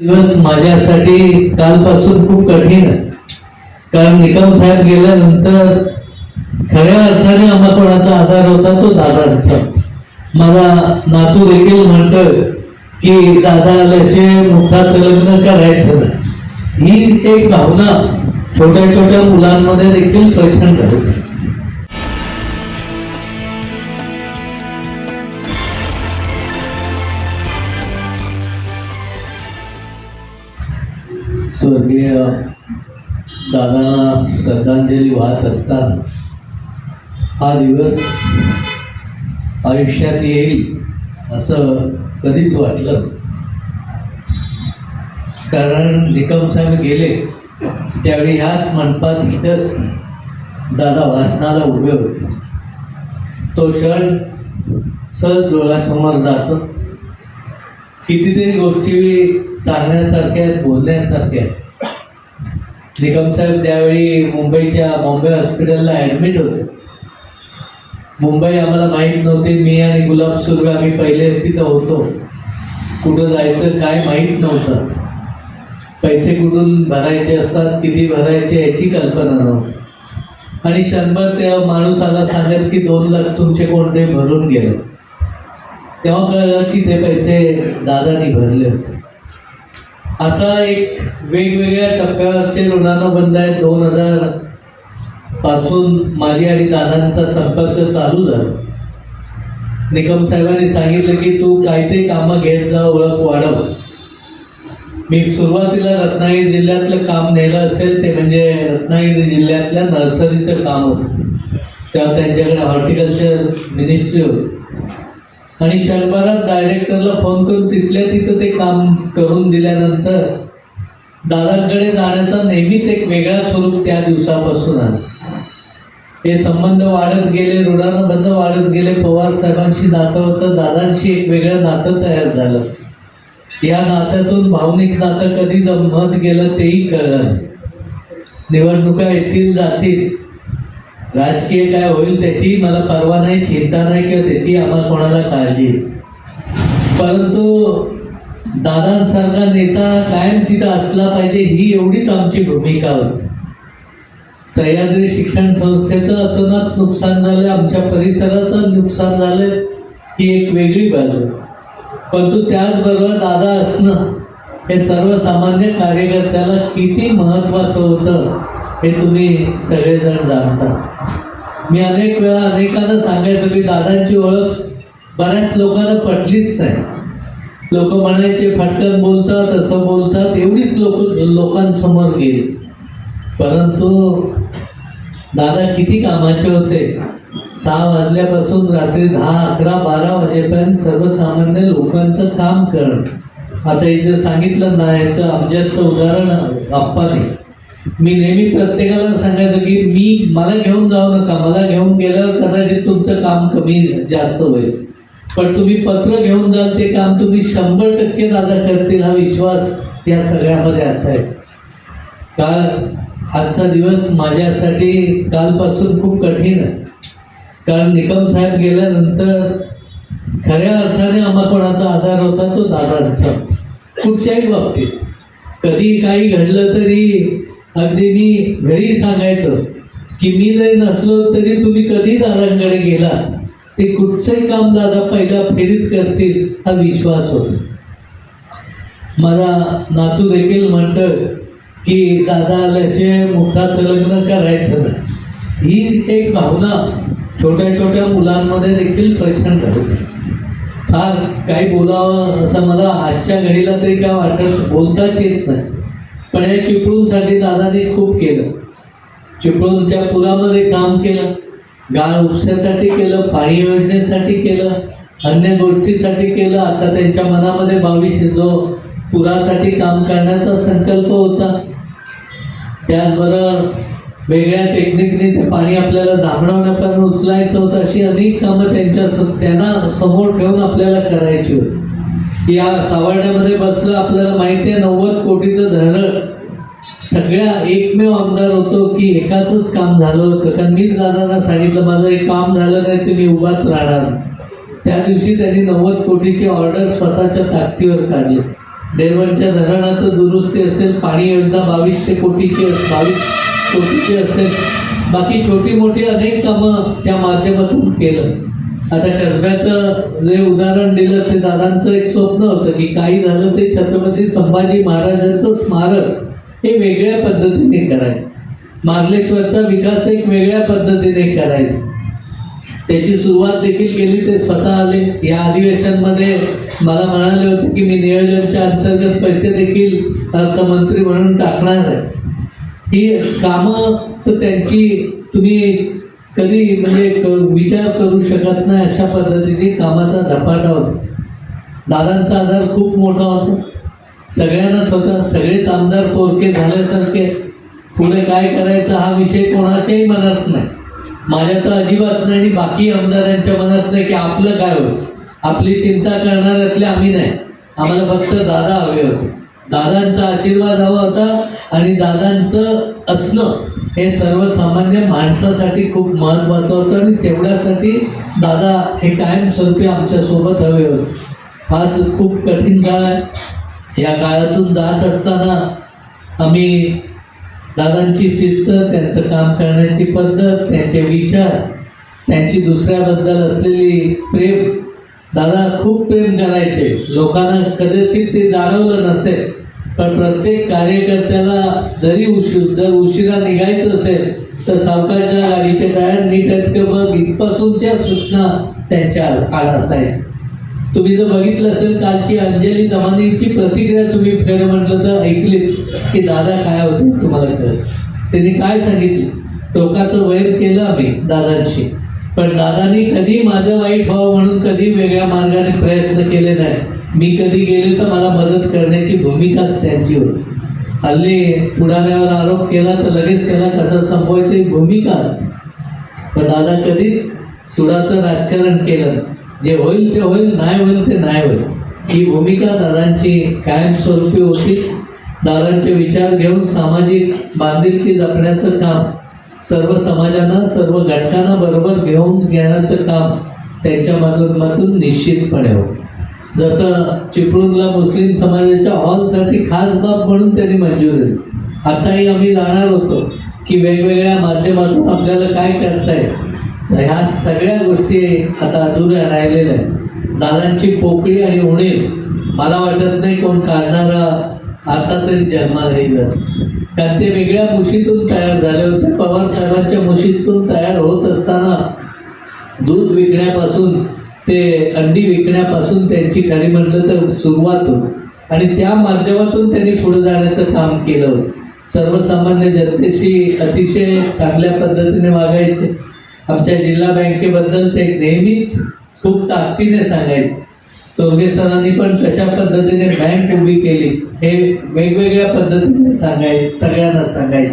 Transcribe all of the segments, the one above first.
दिवस माझ्यासाठी कालपासून खूप कठीण आहे. कारण निकम साहेब गेल्यानंतर खऱ्या अर्थाने आम्हा कोणाचा आधार होता तो दादांचा. मला नातू देखील म्हणतोय की दादा आल्याशिवाय मुखाचं लग्न करायचं ही एक भावना छोट्या छोट्या मुलांमध्ये देखील प्रचंड होती. श्रद्धांजली वाहत असताना हा दिवस आयुष्यात येईल असं कधीच वाटलं कारण निकमसाहेब गेले त्यावेळी ह्याच मंडपात इथंच दादा भाषणाला उभे होते. तो क्षण सहज डोळ्यासमोर जातो. कितीतरी गोष्टी सांगण्यासारख्या आहेत बोलण्यासारख्या आहेत. निकम साहेब त्यावेळी मुंबईच्या बॉम्बे हॉस्पिटलला ॲडमिट होते. मुंबई आम्हाला माहीत नव्हती मी आणि गुलाब सुर्वे आम्ही पहिले तिथं होतो. कुठं जायचं काय माहीत नव्हतं. पैसे कुठून भरायचे असतात किती भरायचे याची कल्पना नव्हती. आणि शंभर त्या माणूस आला सांगत की दोन लाख तुमचे कोणते भरून गेले. तेव्हा कळलं की ते पैसे दादानी भरले होते. असा एक वेगवेगळ्या टप्प्यावरचे ऋणानुबंध आहेत. दोन हजारपासून माझी आणि दादांचा संपर्क चालू झाला. निकम साहेबांनी सांगितलं की तू काय ते कामं घेत जा ओळख वाढव. मी सुरुवातीला रत्नागिरी जिल्ह्यातलं काम नेलं असेल ते म्हणजे रत्नागिरी जिल्ह्यातल्या नर्सरीचं काम होतं. तेव्हा त्यांच्याकडे हॉर्टिकल्चर मिनिस्ट्री होती. आणि शंभरात डायरेक्टरला फोन करून तिथल्या तिथं ते काम करून दिल्यानंतर दादांकडे जाण्याचा नेहमीच एक वेगळा स्वरूप त्या दिवसापासून आला हे संबंध वाढत गेले ऋणानुबंध वाढत गेले पवार साहेबांशी नातं होतं दादांशी एक वेगळं नातं तयार झालं. या नात्यातून भावनिक नातं कधी जमत गेलं तेही कळलं निवडणुका येतील जातील राजकीय काय होईल त्याची मला परवा नाही चिंता नाही किंवा त्याची आम्हाला कोणाला काळजी परंतु दादांसारखा नेता कायम तिथं असला पाहिजे ही एवढीच आमची भूमिका होती. सह्याद्री शिक्षण संस्थेचं अतोनात नुकसान झालं आमच्या परिसराचं नुकसान झालं ही एक वेगळी बाजू. परंतु त्याचबरोबर दादा असणं हे सर्वसामान्य कार्यकर्त्याला किती महत्त्वाचं होतं हे तुम्ही सगळेजण जाणता. मी अनेक वेळा अनेकांना सांगायचो की दादांची ओळख बऱ्याच लोकांना पटलीच नाही. लोक म्हणायचे फटकन बोलतात असं बोलतात. एवढीच लोक लोकांसमोर गेली. परंतु दादा किती कामाचे होते. सहा वाजल्यापासून रात्री दहा अकरा बारा वाजेपर्यंत सर्वसामान्य लोकांचं काम करणं. आता इथे सांगितलं ना याचं अमजदचं उदाहरण आप्पाने मी नेहमी प्रत्येकाला सांगायचो की मी मला घेऊन जाऊ नका मला घेऊन गेल्यावर कदाचित तुमचं काम कमी जास्त होईल. पण तुम्ही पत्र घेऊन जाल ते काम तुम्ही शंभर टक्के दादा करतील हा विश्वास या सगळ्यामध्ये असाय काल आजचा दिवस माझ्यासाठी कालपासून खूप कठीण आहे. कारण निकम साहेब गेल्यानंतर खऱ्या अर्थाने आम्हा कोणाचा आधार होता तो दादांचा. कुठच्याही बाबतीत. कधी काही घडलं तरी अगदी मी घरी सांगायचं की मी जरी नसलो तरी तुम्ही कधी दादांकडे गेला ते कुठचंही काम दादा पहिल्या फेरीत करतील हा विश्वास होता. मला नातू देखील म्हणतोय की दादा आल्याशिवाय मुखाचं लग्न करायचं नाही. ही एक भावना छोट्या छोट्या मुलांमध्ये देखील प्रचंड होती. फार काही बोलावं असं मला आजच्या घडीला तरी काय वाटत बोलताच येत नाही. पण हे चिपळूणसाठी दादाने खूप केलं. चिपळूणच्या पुरामध्ये काम केलं गाळ उपशासाठी केलं पाणी योजनेसाठी केलं अन्य गोष्टीसाठी केलं. आता त्यांच्या मनामध्ये बावीस जो पुरासाठी काम करण्याचा संकल्प होता त्याचबरोबर वेगळ्या टेक्निकने ते पाणी आपल्याला दाबणवण्यापर्यंत उचलायचं होतं. अशी अनेक कामं त्यांच्या त्यांना समोर ठेवून आपल्याला करायची होती. या सावर्ड्यामध्ये बसलं आपल्याला माहिती आहे नव्वद कोटीचं धरण. सगळ्या एकमेव आमदार होतो की एकाचंच काम झालं होतं. कारण मीच दादांना सांगितलं माझं एक काम झालं नाही ते मी उभाच राहणार. त्या दिवशी त्यांनी नव्वद कोटीची ऑर्डर स्वतःच्या ताकदीवर काढली. डेरवणच्या धरणाचं दुरुस्ती असेल पाणी योजना बावीसशे कोटीची बावीस कोटीची असेल. बाकी छोटी मोठी अनेक कामं त्या माध्यमातून केलं. आता कसब्याचं जे उदाहरण दिलं ते दादांचं एक स्वप्न होतं की काही झालं ते छत्रपती संभाजी महाराजांचं स्मारक हे वेगळ्या पद्धतीने करायचं. मार्लेश्वरचा विकास एक वेगळ्या पद्धतीने करायचा. त्याची सुरुवात देखील केली ते स्वतः आले. या अधिवेशनमध्ये मला म्हणाले होते की मी नियोजनच्या अंतर्गत पैसे देखील अर्थमंत्री म्हणून टाकणार आहे. ही कामं तर त्यांची तुम्ही कधी म्हणजे क- विचार करू शकत नाही अशा पद्धतीची कामाचा झपाटा होता. दादांचा आधार खूप मोठा होता. सगळ्यांनाच होता. सगळेच आमदार पोरके झाल्यासारखे. पुढे काय करायचं हा विषय कोणाच्याही मनात नाही. माझ्या तर अजिबात नाही आणि बाकी आमदारांच्या मनात नाही की आपलं काय होईल आपली चिंता करणाऱ्यातले आम्ही नाही. आम्हाला फक्त दादा हवे होते. दादांचा आशीर्वाद हवा होता आणि दादांचं असणं हे सर्वसामान्य माणसासाठी खूप महत्त्वाचं होतं आणि तेवढ्यासाठी दादा हे कायमस्वरूपी आमच्यासोबत हवे होते. आज खूप कठीण काळ आहे. या काळातून जात असताना आम्ही दादांची शिस्त त्यांचं काम करण्याची पद्धत त्यांचे विचार त्यांची दुसऱ्याबद्दल असलेली प्रेम दादा खूप प्रेम करायचे. लोकांना कदाचित ते जाणवलं नसेल. पण प्रत्येक कार्यकर्त्याला जरी उशीर जर उशिरा निघायचं असेल तर सावकाशच्या गाडीचे टायर नीट आहेत का बघ? इथपासूनच्या सूचना त्यांच्या आड असायच्या. तुम्ही जर बघितलं असेल कालची अंजली दमानींची प्रतिक्रिया तुम्ही खरं म्हटलं तर ऐकलीत की दादा काय होते तुम्हाला कळलं. त्यांनी काय सांगितलं? टोकाचं वैर केलं आम्ही दादांशी. पण दादांनी कधी माझं वाईट व्हावं म्हणून कधी वेगळ्या मार्गाने प्रयत्न केले नाही. मी कधी गेले तर मला मदत करण्याची भूमिकाच त्यांची. होती हल्ली पुढाऱ्यावर आरोप केला तर लगेच त्याला कसं संपवायची भूमिका असते. पण दादा कधीच सुडाचं राजकारण केलं जे होईल ते होईल नाही होईल ते नाही होईल. ही भूमिका दादांची कायमस्वरूपी होती. दादांचे विचार घेऊन सामाजिक बांधिलकी जपण्याचं काम सर्व समाजांना सर्व घटकांना बरोबर घेऊन घेण्याचं काम त्यांच्या माध्यमातून निश्चितपणे होतं. जसं चिपळूणला मुस्लिम समाजाच्या हॉलसाठी खास बाब म्हणून त्यांनी मंजूर दिली. आताही आम्ही जाणार होतो की वेगवेगळ्या माध्यमातून आपल्याला काय करताय. तर ह्या सगळ्या गोष्टी आता अधुऱ्या राहिलेल्या आहेत. दादांची पोकळी आणि उणीव मला वाटत नाही कोण काढणारा आता तरी जन्माला येईल असं. कारण ते वेगळ्या मुशीतून तयार झाले होते. पवार साहेबांच्या मुशीतून तयार होत असताना दूध विकण्यापासून ते अंडी विकण्यापासून त्यांची खरी म्हटलं तर सुरुवात होती. आणि त्या माध्यमातून त्यांनी पुढे जाण्याचं काम केलं. सर्वसामान्य जनतेशी अतिशय चांगल्या पद्धतीने वागायचे. आमच्या जिल्हा बँकेबद्दल ते नेहमीच खूप ताकदीने सांगायचे. चोरगे सरांनी पण कशा पद्धतीने बँक उभी केली. हे वेगवेगळ्या पद्धतीने सांगाय सगळ्यांना सांगायचे.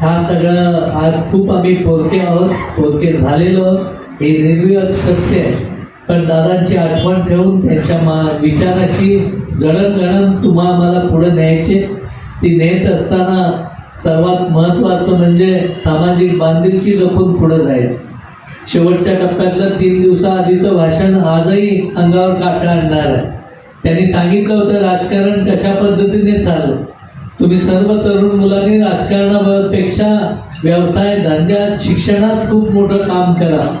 हा सगळं आज खूप आम्ही पोरके आहोत. पोरके झालेलो आहोत. हे निर्विवाद सत्य आहे. पण दादांची आठवण ठेवून त्यांच्या मा विचाराची जडणगडण तुम्हा आम्हाला पुढे न्यायचे. ती नेत असताना सर्वात महत्त्वाचं म्हणजे सामाजिक बांधिलकी जपून पुढे जायचं. शेवटच्या टप्प्यातलं तीन दिवसाआधीचं भाषण आजही अंगावर काटा आणणार आहे. त्यांनी सांगितलं होतं राजकारण कशा पद्धतीने चाललं? तुम्ही सर्व तरुण मुलांनी राजकारणापेक्षा व्यवसाय धंद्यात शिक्षणात खूप मोठं काम करा.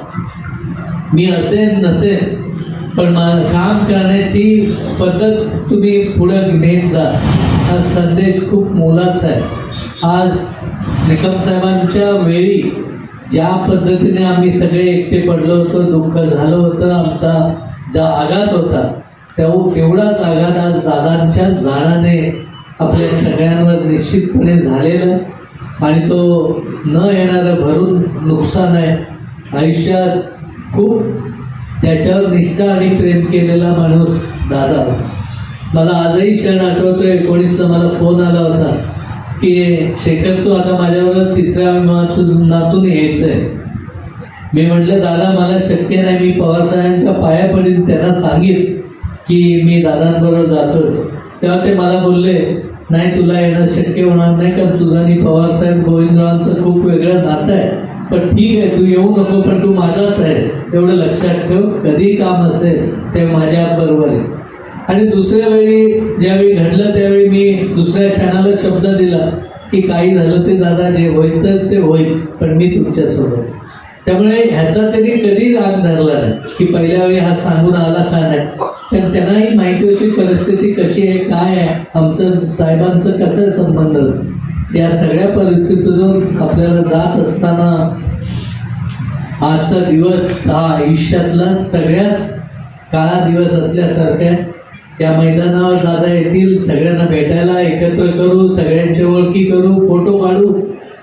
मी असेन नसेन पण मा काम करण्याची पद्धत तुम्ही पुढं नेत जा. हा संदेश खूप मोलाचा आहे. आज निकम साहेबांच्या वेळी ज्या पद्धतीने आम्ही सगळे एकटे पडलो होतो दुःख झालं होतं आमचा जा आघात होता तेव तेवढाच आघात आज दादांच्या जाण्याने आपल्या सगळ्यांवर निश्चितपणे झालेला आणि तो न येणारं भरून नुकसान आहे. आयुष्यात खूप त्याच्यावर निष्ठा आणि प्रेम केलेला माणूस दादा मला आजही क्षण आठवतो एकोणीसचा मला फोन आला होता की शेखर तू आता माझ्यावर तिसऱ्या विमानातून नातून आहे मी म्हटलं दादा मला शक्य नाही मी पवारसाहेबांच्या पाया पडीन त्यांना सांगित की मी दादांबरोबर जातोय. तेव्हा ते मला बोलले नाही तुला येणं शक्य होणार नाही कारण तुझं आणि पवारसाहेब गोविंदरावांचं खूप वेगळं नातं आहे. पण ठीक आहे तू येऊ नको पण तू माझाच आहेस. एवढं लक्षात ठेव कधी काम असेल ते माझ्या बरोबर आहे. आणि दुसऱ्या वेळी ज्यावेळी घडलं त्यावेळी मी दुसऱ्या क्षणाला शब्द दिला की काही झालं ते दादा जे होईल तर ते होईल पण मी तुमच्यासोबत त्यामुळे ह्याचा तरी कधी राग धरला नाही की पहिल्या वेळी हा सांगून आला का नाही. तर त्यांनाही माहिती होती परिस्थिती कशी आहे काय आहे आमचं साहेबांचं कसं संबंध होतं. या सगळ्या परिस्थितीतून आपल्याला जात असताना आजचा दिवस हा आयुष्यातला सगळ्यात काळा दिवस असल्यासारख्या या मैदानावर दादा येतील सगळ्यांना भेटायला एकत्र करू सगळ्यांची ओळखी करू फोटो काढू.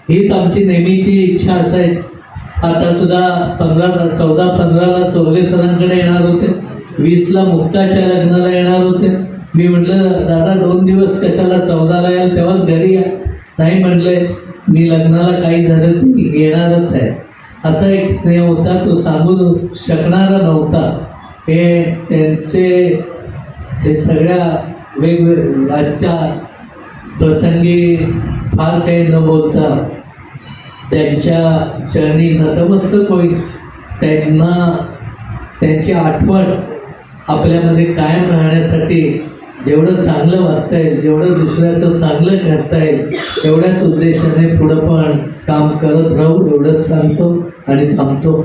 हीच आमची नेहमीची इच्छा असायची. आता सुद्धा पंधरा चौदा पंधराला चोरले सरांकडे येणार होते. वीसला मुक्ताच्या लग्नाला येणार होते. मी म्हटलं दादा दोन दिवस कशाला चौदाला याल? तेव्हाच घरी या. नाही म्हटलंय मी लग्नाला काही झालं तर येणारच आहे. असा एक स्नेह होता तो सांगू शकणारा नव्हता. हे त्यांचे हे सगळ्या वेगवेग आजच्या प्रसंगी फार काही न बोलता त्यांच्या चरणी नतमस्तक होईल. त्यांना त्यांची आठवण आपल्यामध्ये कायम राहण्यासाठी जेवढं चांगलं वागता येईल जेवढं दुसऱ्याचं चांगलं करता येईल एवढ्याच उद्देशाने पुढं पण काम करत राहू एवढंच सांगतो आणि थांबतो.